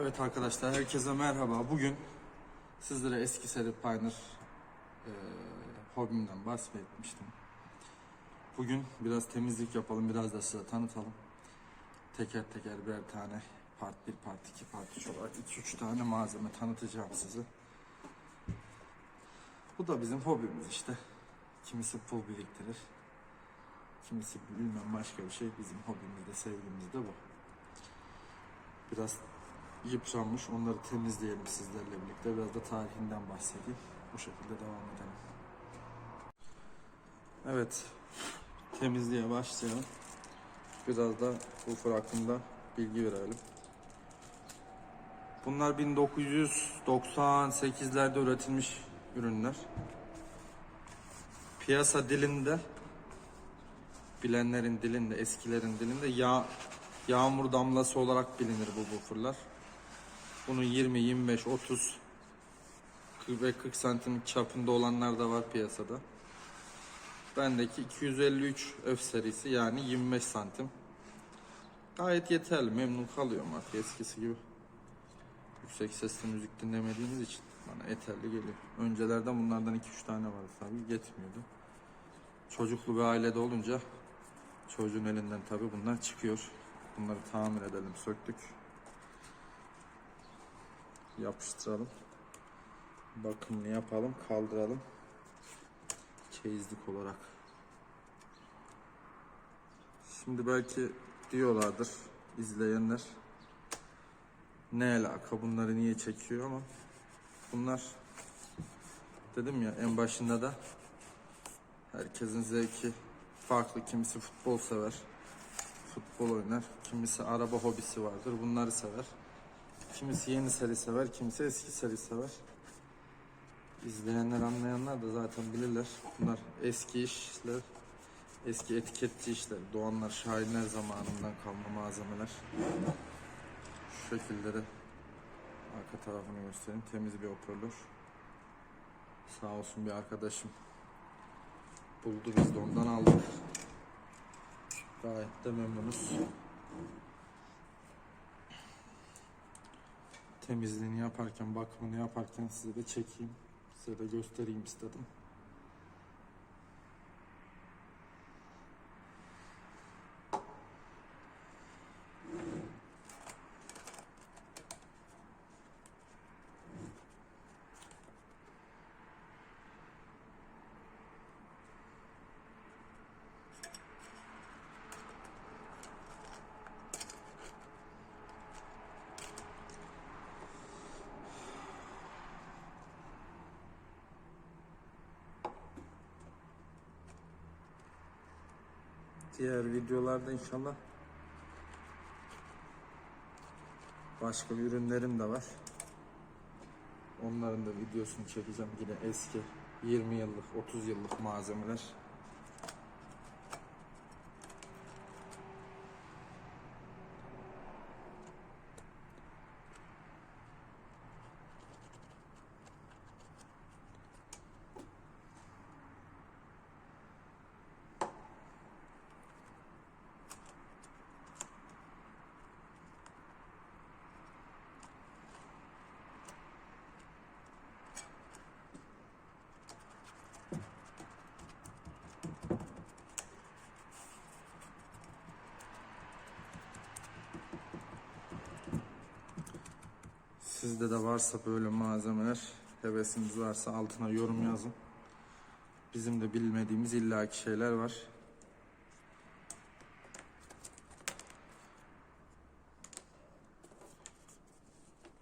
Evet arkadaşlar herkese merhaba. Bugün sizlere eski seri Pioneer e, hobimden bahsetmiştim. Bugün biraz temizlik yapalım, biraz da size tanıtalım. Teker teker birer tane part 1, part 2, part 3 olarak 2-3 tane malzeme tanıtacağım size. Bu da bizim hobimiz işte. Kimisi pul biriktirir. Kimisi bilmem başka bir şey. Bizim hobimiz de sevgimiz de bu. Biraz yıpranmış. Onları temizleyelim sizlerle birlikte. Biraz da tarihinden bahsedeyim. Bu şekilde devam edelim. Evet. Temizliğe başlayalım. Biraz da Ulfer hakkında bilgi verelim. Bunlar 1998'lerde üretilmiş ürünler. Piyasa dilinde bilenlerin dilinde, eskilerin dilinde yağ, yağmur damlası olarak bilinir bu bufferlar. Bunun 20, 25, 30 40 ve 40 santim çapında olanlar da var piyasada. Bendeki 253 F serisi yani 25 santim. Gayet yeterli, memnun kalıyorum artık eskisi gibi. Yüksek sesli müzik dinlemediğimiz için bana yeterli geliyor. Öncelerden bunlardan 2-3 tane vardı tabii yetmiyordu. Çocuklu bir ailede olunca çocuğun elinden tabii bunlar çıkıyor. Bunları tamir edelim, söktük. Yapıştıralım. Bakımını yapalım, kaldıralım. Çeyizlik olarak. Şimdi belki diyorlardır izleyenler. Ne alaka bunları niye çekiyor ama bunlar dedim ya en başında da herkesin zevki farklı. Kimisi futbol sever. Futbol oynar. Kimisi araba hobisi vardır. Bunları sever. Kimisi yeni seri sever. Kimisi eski seri sever. İzleyenler anlayanlar da zaten bilirler. Bunlar eski işler. Eski etiketçi işler. Doğanlar, şahinler zamanından kalma malzemeler. Şu şekilde de arka tarafını göstereyim. Temiz bir hoparlör. Sağ olsun bir arkadaşım buldu biz de ondan aldık. Gayet de memnunuz. Temizliğini yaparken, bakımını yaparken size de çekeyim. Size de göstereyim istedim. Diğer videolarda inşallah başka ürünlerim de var. Onların da videosunu çekeceğim yine eski 20 yıllık 30 yıllık malzemeler. Sizde de varsa böyle malzemeler, hevesiniz varsa altına yorum yazın. Bizim de bilmediğimiz illaki şeyler var.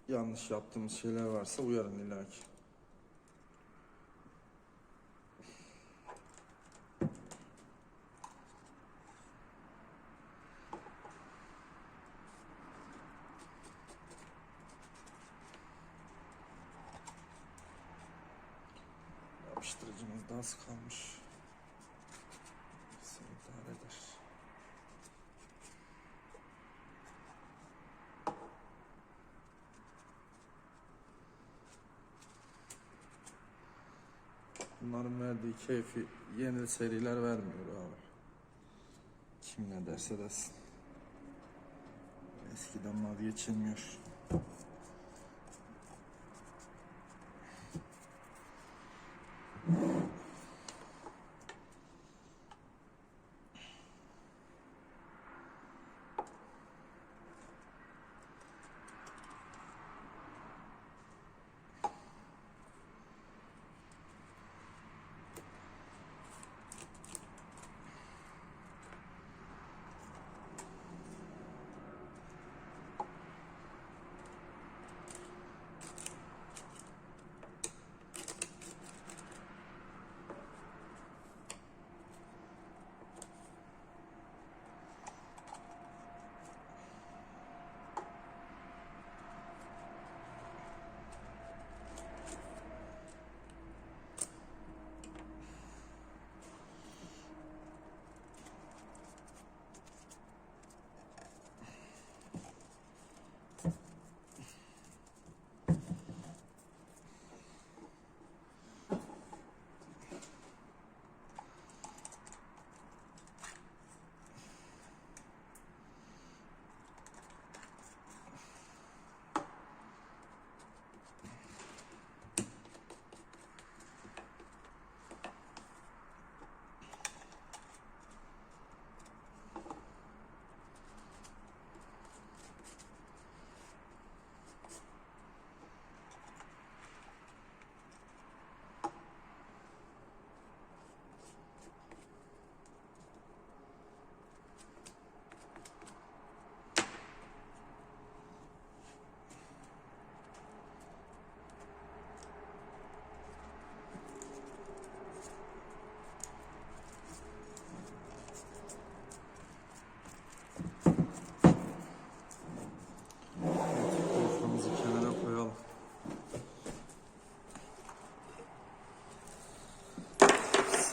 Yanlış yaptığımız şeyler varsa uyarın illaki. Yapıştırıcımız da az kalmış. Neyse, idare eder. Bunların verdiği keyfi yeni seriler vermiyor abi. Kim ne derse desin. Eskiden vazgeçilmiyor. Kılıfımızı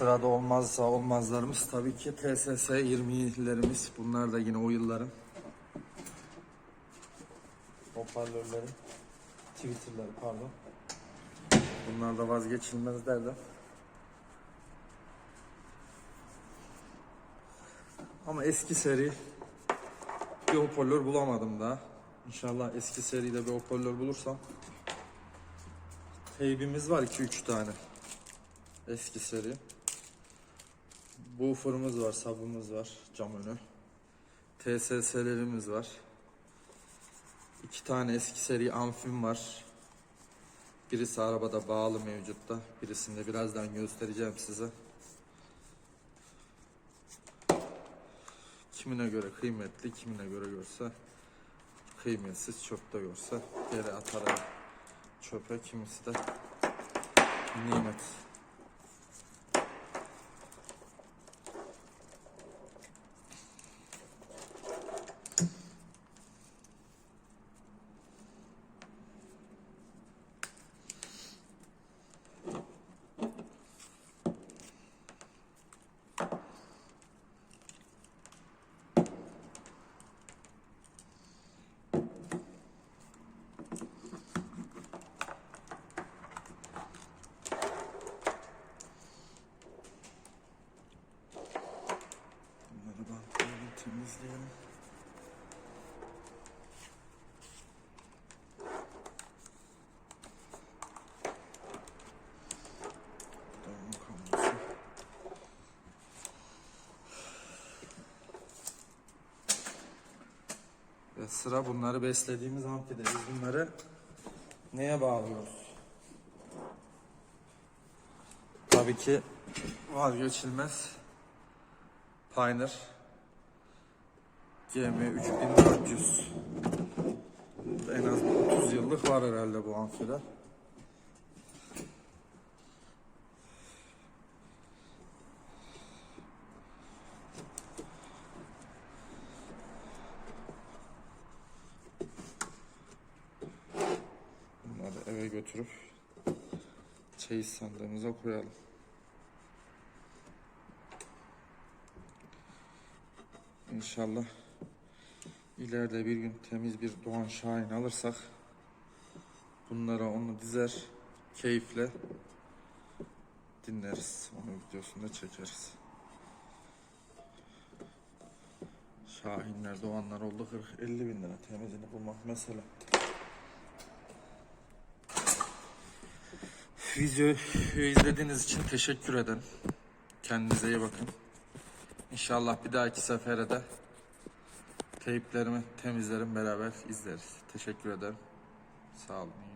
Sırada olmazsa olmazlarımız tabii ki TSS 20'lerimiz. Bunlar da yine o yılların hoparlörleri, Twitter'ları pardon. Bunlar da vazgeçilmezler de. Ama eski seri bir hoparlör bulamadım daha. İnşallah eski seride bir hoparlör bulursam. Teybimiz var 2-3 tane. Eski seri. Buffer'ımız var, sabımız var, cam önü. TSS'lerimiz var. İki tane eski seri amfim var. Birisi arabada bağlı mevcutta. Birisini de birazdan göstereceğim size. Kimine göre kıymetli, kimine göre görse kıymetsiz çöpte görse geri atar çöpe kimisi de nimet. Bunları kalmasın. Ve sıra bunları beslediğimiz amfide biz bunları neye bağlıyoruz? Tabii ki vazgeçilmez Pioneer GM3400 en az bir 30 yıllık var herhalde bu amfide. Bunları eve götürüp çeyiz sandığımıza koyalım. İnşallah ileride bir gün temiz bir Doğan Şahin alırsak bunlara onu dizer keyifle dinleriz. Onun videosunda çekeriz. Şahinler, Doğanlar oldu 40-50 bin lira temizini bulmak mesela. Videoyu izlediğiniz için teşekkür ederim. Kendinize iyi bakın. İnşallah bir dahaki sefere de teyplerimi temizlerim beraber izleriz. Teşekkür ederim. Sağ olun.